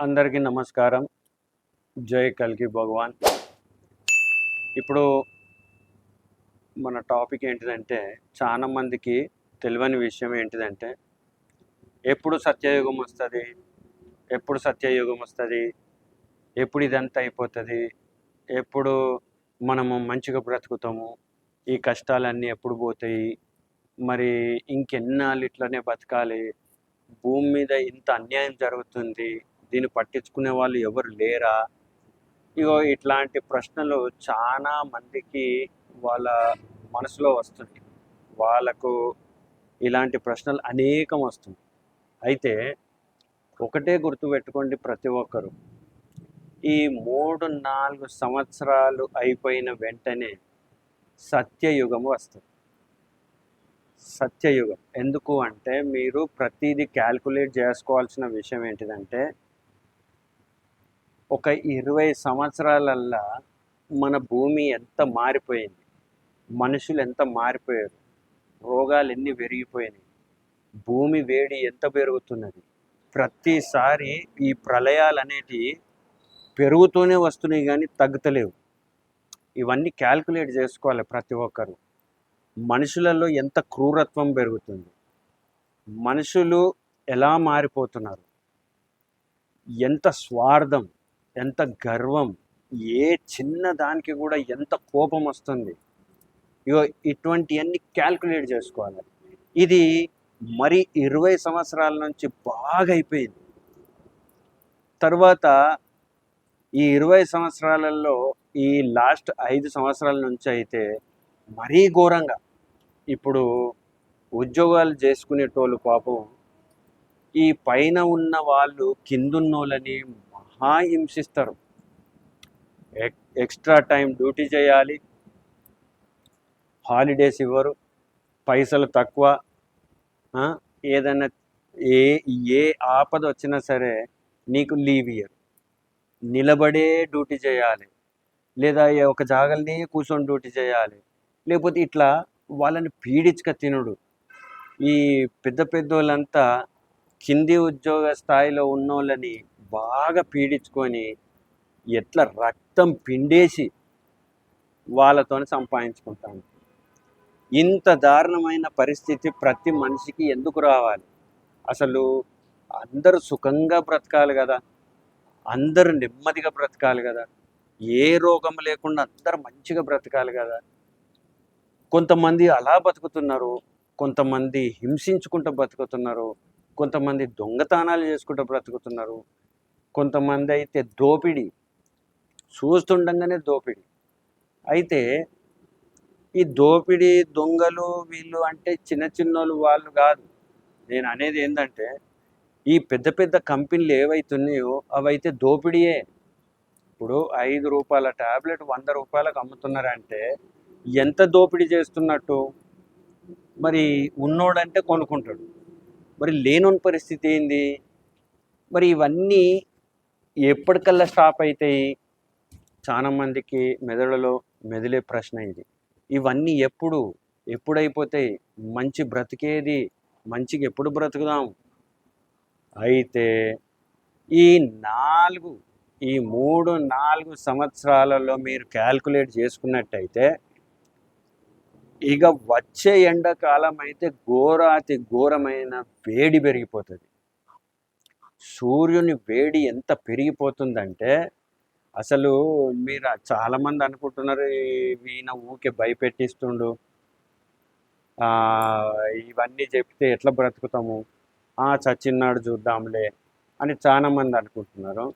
అందరికీ నమస్కారం. జై కల్కి భగవాన్. ఇప్పుడు మన టాపిక్ ఏంటిదంటే చాలా మందికి తెలియని విషయం ఏంటిదంటే ఎప్పుడు సత్యయుగం వస్తుంది? ఎప్పుడు సత్యయుగం వస్తుంది? ఎప్పుడు ఇదంతా అయిపోతుంది? ఎప్పుడు మనము మంచిగా బ్రతుకుతాము? ఈ కష్టాలన్నీ ఎప్పుడు పోతాయి? మరి ఇంకెన్నాళ్ళు ఇట్లనే బతకాలి? భూమి మీద ఇంత అన్యాయం జరుగుతుంది? దీన్ని పట్టించుకునే వాళ్ళు ఎవరు లేరా? ఇగో ఇట్లాంటి ప్రశ్నలు చాలా మందికి వాళ్ళ మనసులో వస్తుంది వాళ్ళకు ఇలాంటి ప్రశ్నలు అనేకం వస్తుంది అయితే ఒకటే గుర్తుపెట్టుకోండి ప్రతి ఒక్కరు. ఈ మూడు నాలుగు సంవత్సరాలు అయిపోయిన వెంటనే సత్యయుగం వస్తుంది. సత్యయుగం. ఎందుకు అంటే మీరు ప్రతిదీ క్యాల్కులేట్ చేసుకోవాల్సిన విషయం ఏంటిదంటే ఒక ఇరవై సంవత్సరాలల్లా మన భూమి ఎంత మారిపోయింది? మనుషులు ఎంత మారిపోయారు? రోగాలు ఎన్ని పెరిగిపోయినాయి? భూమి వేడి ఎంత పెరుగుతున్నది? ప్రతిసారి ఈ ప్రళయాలు అనేటివి పెరుగుతూనే వస్తున్నాయి కానీ తగ్గుతలేవు. ఇవన్నీ క్యాల్కులేట్ చేసుకోవాలి ప్రతి ఒక్కరు. మనుషులలో ఎంత క్రూరత్వం పెరుగుతుంది? మనుషులు ఎలా మారిపోతున్నారు? ఎంత స్వార్థం? ఎంత గర్వం ఏ చిన్న దానికి కూడా ఎంత కోపం వస్తుంది. ఇగో ఇటువంటివన్నీ క్యాల్కులేట్ చేసుకోవాలి. ఇది మరి ఇరవై సంవత్సరాల నుంచి బాగా అయిపోయింది. తర్వాత ఈ ఇరవై సంవత్సరాలలో ఈ లాస్ట్ ఐదు సంవత్సరాల నుంచి అయితే మరీ ఘోరంగా. ఇప్పుడు ఉద్యోగాలు చేసుకునేటోళ్ళు పాపం ఈ పైన ఉన్న వాళ్ళు కిందున్నోళ్ళని మహా హింసిస్తారు. ఎక్- ఎక్స్ట్రా టైం డ్యూటీ చేయాలి. హాలిడేస్ ఇవ్వరు. పైసలు తక్కువ. ఏదైనా ఏ ఏ ఆపద వచ్చినా సరే నీకు లీవ్ ఇయ్యరు. నిలబడే డ్యూటీ చేయాలి. లేదా ఒక జాగల్ని కూర్చొని డ్యూటీ చేయాలి. లేకపోతే ఇట్లా వాళ్ళని పీడించక తినుడు. ఈ పెద్ద పెద్దోళ్ళంతా కింది ఉద్యోగ స్థాయిలో ఉన్నోళ్ళని బాగా పీడించుకొని ఎట్లా రక్తం పిండేసి వాళ్ళతో సంపాదించుకుంటాను ఇంత దారుణమైన పరిస్థితి ప్రతి మనిషికి ఎందుకు రావాలి? అసలు అందరూ సుఖంగా బ్రతకాలి కదా. అందరూ నెమ్మదిగా బ్రతకాలి కదా. ఏ రోగం లేకుండా అందరూ మంచిగా బ్రతకాలి కదా. కొంతమంది అలా బతుకుతున్నారు కొంతమంది హింసించుకుంటూ బతుకుతున్నారు కొంతమంది దొంగతనాలు చేసుకుంటూ బ్రతుకుతున్నారు కొంతమంది అయితే దోపిడీ. చూస్తుండగానే దోపిడీ. అయితే ఈ దోపిడీ దొంగలు వీళ్ళు అంటే చిన్న చిన్నోళ్ళు వాళ్ళు కాదు. నేను అనేది ఏంటంటే ఈ పెద్ద పెద్ద కంపెనీలు ఏవైతున్నాయో అవైతే దోపిడీయే. ఇప్పుడు ఐదు రూపాయల ట్యాబ్లెట్ వంద రూపాయలకు అమ్ముతున్నారంటే ఎంత దోపిడీ చేస్తున్నట్టు? మరి ఉన్నోడంటే కొనుక్కుంటాడు. మరి లేనోని పరిస్థితి ఏంది? మరి ఇవన్నీ ఎప్పటికల్లా స్టాప్ అవుతాయి చాలా మందికి మెదడులో మెదిలే ప్రశ్న ఇది. ఇవన్నీ ఎప్పుడు ఎప్పుడైపోతాయి మంచి బ్రతికేది మంచిగా ఎప్పుడు బ్రతుకుదాం? అయితే ఈ నాలుగు ఈ మూడు నాలుగు సంవత్సరాలలో మీరు క్యాల్కులేట్ చేసుకున్నట్టయితే ఇక వచ్చే ఎండాకాలం అయితే ఘోరాతి ఘోరమైన వేడి పెరిగిపోతుంది. సూర్యుని వేడి ఎంత పెరిగిపోతుందంటే అసలు మీరు చాలామంది అనుకుంటున్నారు ఈయన ఊకే భయపెట్టిస్తుండు. ఇవన్నీ చెప్తే ఎట్లా బ్రతుకుతాము? ఆ చచ్చిన్నాడు చూద్దాంలే అని చాలా మంది అనుకుంటున్నారు.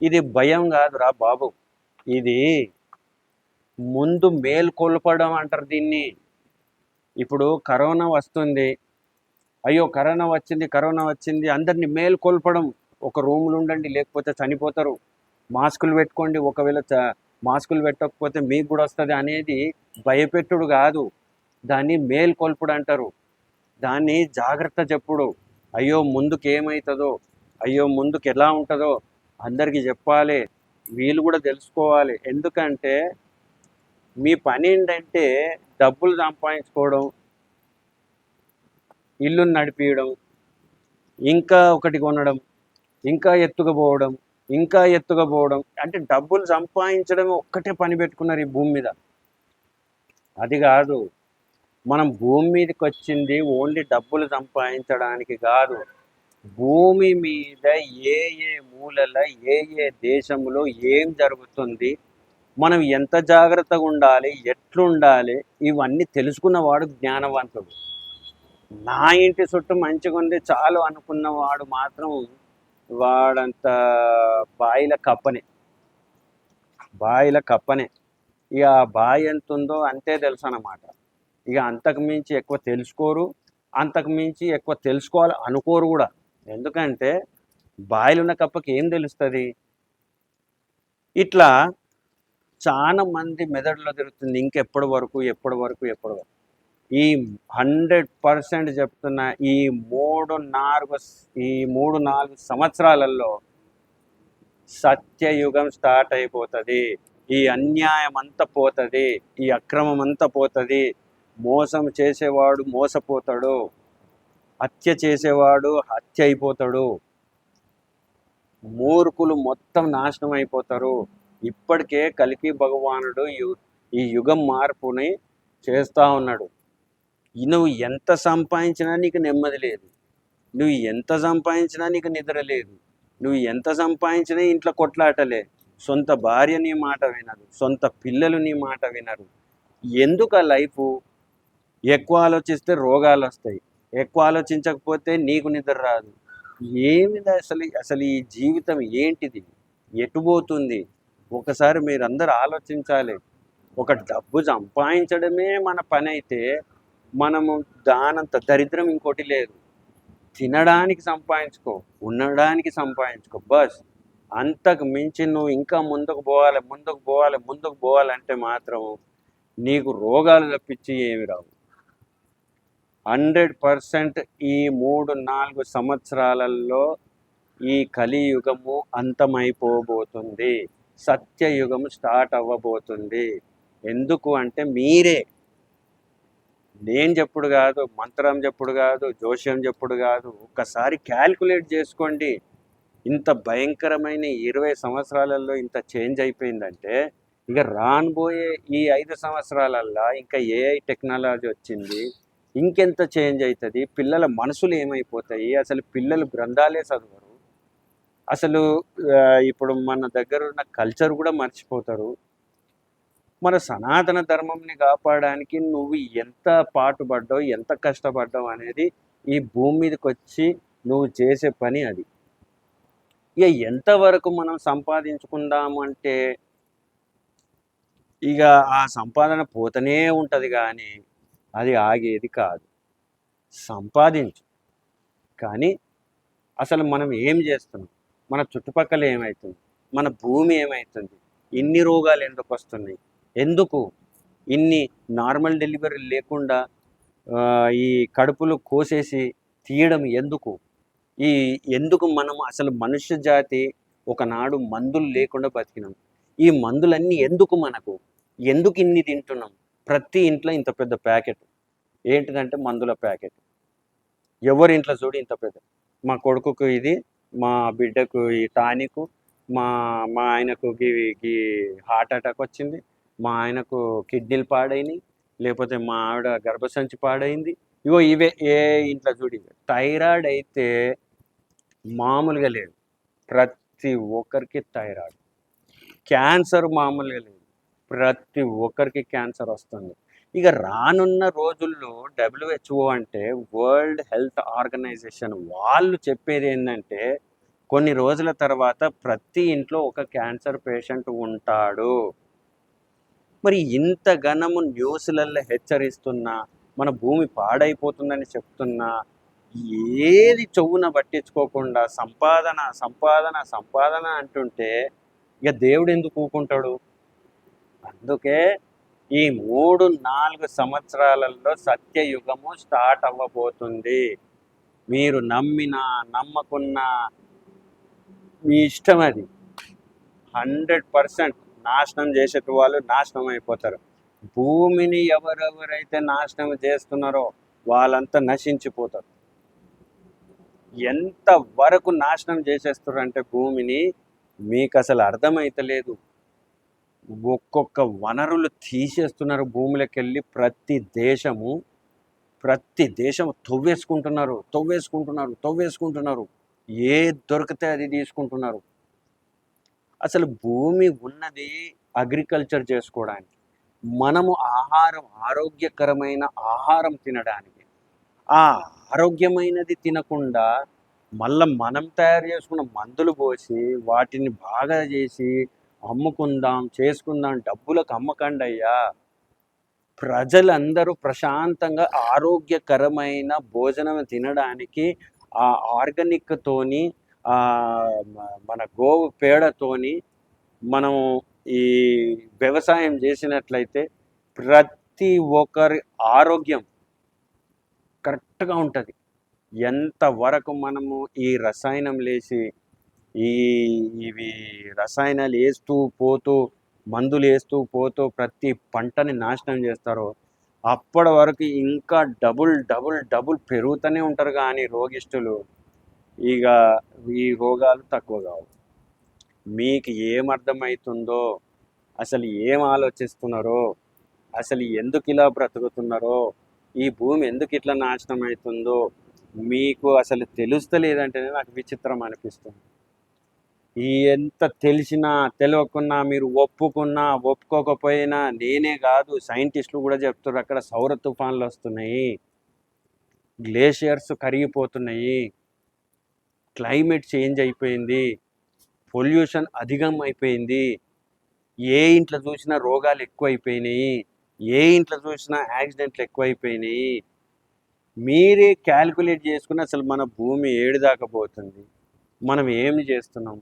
ఇది భయం కాదురా బాబు. ఇది ముందు మేల్కొల్పడం అంటారు దీన్ని. ఇప్పుడు కరోనా వస్తుంది. అయ్యో కరోనా వచ్చింది కరోనా వచ్చింది అందరినీ మేల్కొల్పడం. ఒక రూమ్లో ఉండండి లేకపోతే చనిపోతారు. మాస్కులు పెట్టుకోండి ఒకవేళ మాస్కులు పెట్టకపోతే మీకు కూడా వస్తుంది అనేది భయపెట్టుడు కాదు. దాన్ని మేల్కొల్పుడు అంటారు. దాన్ని జాగ్రత్త చెప్పుడు. అయ్యో ముందుకు ఏమవుతుందో అయ్యో ముందుకు ఎలా ఉంటుందో అందరికీ చెప్పాలి. వీళ్ళు కూడా తెలుసుకోవాలి. ఎందుకంటే మీ పని ఏంటంటే డబ్బులు సంపాదించుకోవడం ఇల్లుని నడిపించడం ఇంకా ఒకటి కొనడం ఇంకా ఎత్తుకుపోవడం ఇంకా ఎత్తుకుపోవడం అంటే డబ్బులు సంపాదించడం ఒక్కటే పని పెట్టుకున్నారు ఈ భూమి మీద. అది కాదు మనం భూమి మీదకి వచ్చింది ఓన్లీ డబ్బులు సంపాదించడానికి కాదు భూమి మీద ఏ ఏ మూలల ఏ ఏ దేశంలో ఏం జరుగుతుంది మనం ఎంత జాగ్రత్తగా ఉండాలి ఎట్లుండాలి ఇవన్నీ తెలుసుకున్నవాడు జ్ఞానవంతుడు. నా ఇంటి చుట్టూ మంచిగా ఉంది చాలు అనుకున్నవాడు మాత్రం వాడంత బాయిల కప్పనే. బాయిల కప్పనే. ఇక ఆ బాయి ఎంత ఉందో అంతే తెలుసు అన్నమాట ఇక అంతకు మించి ఎక్కువ తెలుసుకోరు అంతకు మించి ఎక్కువ తెలుసుకోవాలి అనుకోరు కూడా. ఎందుకంటే బాయిలు ఉన్న కప్పకి ఏం తెలుస్తుంది? ఇట్లా చాలా మంది మెదడులో తిరుగుతుంది ఇంకెప్పటి వరకు ఎప్పటి వరకు ఎప్పటి వరకు. ఈ హండ్రెడ్ పర్సెంట్ చెప్తున్న ఈ మూడు నాలుగు ఈ మూడు నాలుగు సంవత్సరాలలో సత్యయుగం స్టార్ట్ అయిపోతుంది. ఈ అన్యాయం అంతా పోతుంది. ఈ అక్రమం అంతా పోతుంది. మోసం చేసేవాడు మోసపోతాడు. హత్య చేసేవాడు హత్య అయిపోతాడు. మూర్ఖులు మొత్తం నాశనం అయిపోతారు. ఇప్పటికే కలికి భగవానుడు యు- ఈ యుగం మార్పుని చేస్తూ ఉన్నాడు. నువ్వు ఎంత సంపాదించినా నీకు నెమ్మది లేదు. నువ్వు ఎంత సంపాదించినా నీకు నిద్ర లేదు. నువ్వు ఎంత సంపాదించినా ఇంట్లో కొట్లాటలే సొంత భార్య నీ మాట వినరు సొంత పిల్లలు నీ మాట వినరు. ఎందుకు ఆ లైఫ్? ఎక్కువ ఆలోచిస్తే రోగాలు వస్తాయి. ఎక్కువ ఆలోచించకపోతే నీకు నిద్ర రాదు. ఏమిది అసలు అసలు ఈ జీవితం ఏంటిది? ఎటుపోతుంది ఒకసారి మీరందరూ ఆలోచించాలి. ఒక డబ్బు సంపాదించడమే మన పని అయితే మనము దానంత దరిద్రం ఇంకోటి లేదు. తినడానికి సంపాదించుకో ఉండడానికి సంపాదించుకో. బస్ అంతకు మించి నువ్వు ఇంకా ముందుకు పోవాలి ముందుకు పోవాలి ముందుకు పోవాలంటే మాత్రం నీకు రోగాలు తప్పించి ఏమి రావు. హండ్రెడ్ పర్సెంట్ ఈ మూడు నాలుగు సంవత్సరాలలో ఈ కలియుగము అంతమైపోబోతుంది. సత్యయుగము స్టార్ట్ అవ్వబోతుంది. ఎందుకు అంటే మీరే నేను చెప్పుడు కాదు మంత్రం చెప్పుడు కాదు జోష్యం చెప్పుడు కాదు. ఒక్కసారి క్యాల్కులేట్ చేసుకోండి. ఇంత భయంకరమైన ఇరవై సంవత్సరాలలో ఇంత చేంజ్ అయిపోయిందంటే ఇక రానుబోయే ఈ ఐదు సంవత్సరాలల్లో ఇంకా ఏఐ టెక్నాలజీ వచ్చింది ఇంకెంత చేంజ్ అవుతుంది పిల్లల మనసులు ఏమైపోతాయి? అసలు పిల్లలు గ్రంథాలే చదవరు. అసలు ఇప్పుడు మన దగ్గర ఉన్న కల్చర్ కూడా మర్చిపోతారు. మన సనాతన ధర్మంని కాపాడడానికి నువ్వు ఎంత పాటుపడ్డావు ఎంత కష్టపడ్డావు అనేది ఈ భూమి మీదకి వచ్చి నువ్వు చేసే పని అది. ఇక ఎంతవరకు మనం సంపాదించుకుందాము అంటే ఇక ఆ సంపాదన పోతూనే ఉంటుంది కానీ అది ఆగేది కాదు. సంపాదించు. కానీ అసలు మనం ఏం చేస్తున్నాం? మన చుట్టుపక్కల ఏమవుతుంది మన భూమి ఏమవుతుంది ఇన్ని రోగాలు ఎందుకు వస్తున్నాయి ఎందుకు ఇన్ని నార్మల్ డెలివరీ లేకుండా ఈ కడుపులు కోసేసి తీయడం ఎందుకు? ఈ ఎందుకు మనం అసలు మనుష్య జాతి ఒకనాడు మందులు లేకుండా బతికినాం? ఈ మందులన్నీ ఎందుకు మనకు? ఎందుకు ఇన్ని తింటున్నాం? ప్రతి ఇంట్లో ఇంత పెద్ద ప్యాకెట్. ఏంటిదంటే మందుల ప్యాకెట్. ఎవరి ఇంట్లో చూడు ఇంత పెద్ద. మా కొడుకుకు ఇది మా బిడ్డకు ఈ టానిక్ మా మా ఆయనకు హార్ట్ అటాక్ వచ్చింది. మా ఆయనకు కిడ్నీలు పాడైనాయి లేకపోతే మా ఆవిడ గర్భసంచి పాడైంది. ఇగో ఇవే ఏ ఇంట్లో చూడి థైరాయిడ్ అయితే మామూలుగా లేదు. ప్రతి ఒక్కరికి థైరాయిడ్. క్యాన్సర్ మామూలుగా లేదు. ప్రతి ఒక్కరికి క్యాన్సర్ వస్తుంది. ఇక రానున్న రోజుల్లో డబ్ల్యూహెచ్ఓ అంటే వరల్డ్ హెల్త్ ఆర్గనైజేషన్ వాళ్ళు చెప్పేది ఏంటంటే కొన్ని రోజుల తర్వాత ప్రతి ఇంట్లో ఒక క్యాన్సర్ పేషెంట్ ఉంటాడు. మరి ఇంత ఘనము న్యూస్లలో హెచ్చరిస్తున్నా మన భూమి పాడైపోతుందని చెప్తున్నా ఏది చెవున పట్టించుకోకుండా సంపాదన సంపాదన సంపాదన అంటుంటే ఇక దేవుడు ఎందుకు ఊకుంటాడు? అందుకే ఈ మూడు నాలుగు సంవత్సరాలలో సత్యయుగము స్టార్ట్ అవ్వబోతుంది. మీరు నమ్మినా నమ్మకున్నా మీ ఇష్టం అది. హండ్రెడ్ పర్సెంట్ నాశనం చేసేటి వాళ్ళు నాశనం అయిపోతారు. భూమిని ఎవరెవరైతే నాశనం చేస్తున్నారో వాళ్ళంతా నశించిపోతారు. ఎంత వరకు నాశనం చేసేస్తారు అంటే భూమిని మీకు అసలు అర్థమైతలేదు. ఒక్కొక్క వనరులు తీసేస్తున్నారు భూమిలోకి వెళ్ళి ప్రతి దేశము ప్రతి దేశం తొవ్వేసుకుంటున్నారు తొవ్వేసుకుంటున్నారు తొవ్వేసుకుంటున్నారు. ఏ దొరికితే అది తీసుకుంటున్నారు. అసలు భూమి ఉన్నది అగ్రికల్చర్ చేసుకోవడానికి. మనము ఆహారం ఆరోగ్యకరమైన ఆహారం తినడానికి. ఆ ఆరోగ్యమైనది తినకుండా మళ్ళీ మనం తయారు చేసుకున్న మందులు పోసి వాటిని బాగా చేసి అమ్ముకుందాం చేసుకుందాం డబ్బులకు అమ్మకండి అయ్యా. ప్రజలందరూ ప్రశాంతంగా ఆరోగ్యకరమైన భోజనం తినడానికి ఆ ఆర్గానిక్తోని మన గోవు పేడతోని మనము ఈ వ్యవసాయం చేసినట్లయితే ప్రతి ఒక్కరి ఆరోగ్యం కరెక్ట్గా ఉంటుంది. ఎంతవరకు మనము ఈ రసాయనం లేసి ఈ ఇవి రసాయనాలు వేస్తూ పోతూ మందులు వేస్తూ పోతూ ప్రతి పంటని నాశనం చేస్తారో అప్పటి వరకు ఇంకా డబుల్ డబుల్ డబుల్ పెరుగుతూనే ఉంటారు. కానీ రోగిష్టులు ఇక ఈ రోగాలు తక్కువ కావు. మీకు ఏం అర్థమవుతుందో అసలు ఏం ఆలోచిస్తున్నారో అసలు ఎందుకు ఇలా బ్రతుకుతున్నారో ఈ భూమి ఎందుకు ఇట్లా నాశనం అవుతుందో మీకు అసలు తెలుస్తలేదంటేనే నాకు విచిత్రం అనిపిస్తుంది. ఈ ఎంత తెలిసినా తెలియకున్నా మీరు ఒప్పుకున్నా ఒప్పుకోకపోయినా నేనే కాదు సైంటిస్టులు కూడా చెప్తున్నారు అక్కడ సౌర తుఫాన్లు వస్తున్నాయి గ్లేషియర్స్ కరిగిపోతున్నాయి క్లైమేట్ చేంజ్ అయిపోయింది. పొల్యూషన్ అధికం అయిపోయింది. ఏ ఇంట్లో చూసినా రోగాలు ఎక్కువైపోయినాయి. ఏ ఇంట్లో చూసినా యాక్సిడెంట్లు ఎక్కువైపోయినాయి. మీరే క్యాల్కులేట్ చేసుకుని అసలు మన భూమి ఏడు దాకపోతుంది మనం ఏమి చేస్తున్నాం?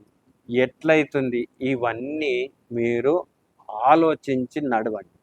ఎట్లయితుంది? ఇవన్నీ మీరు ఆలోచించి నడవండి.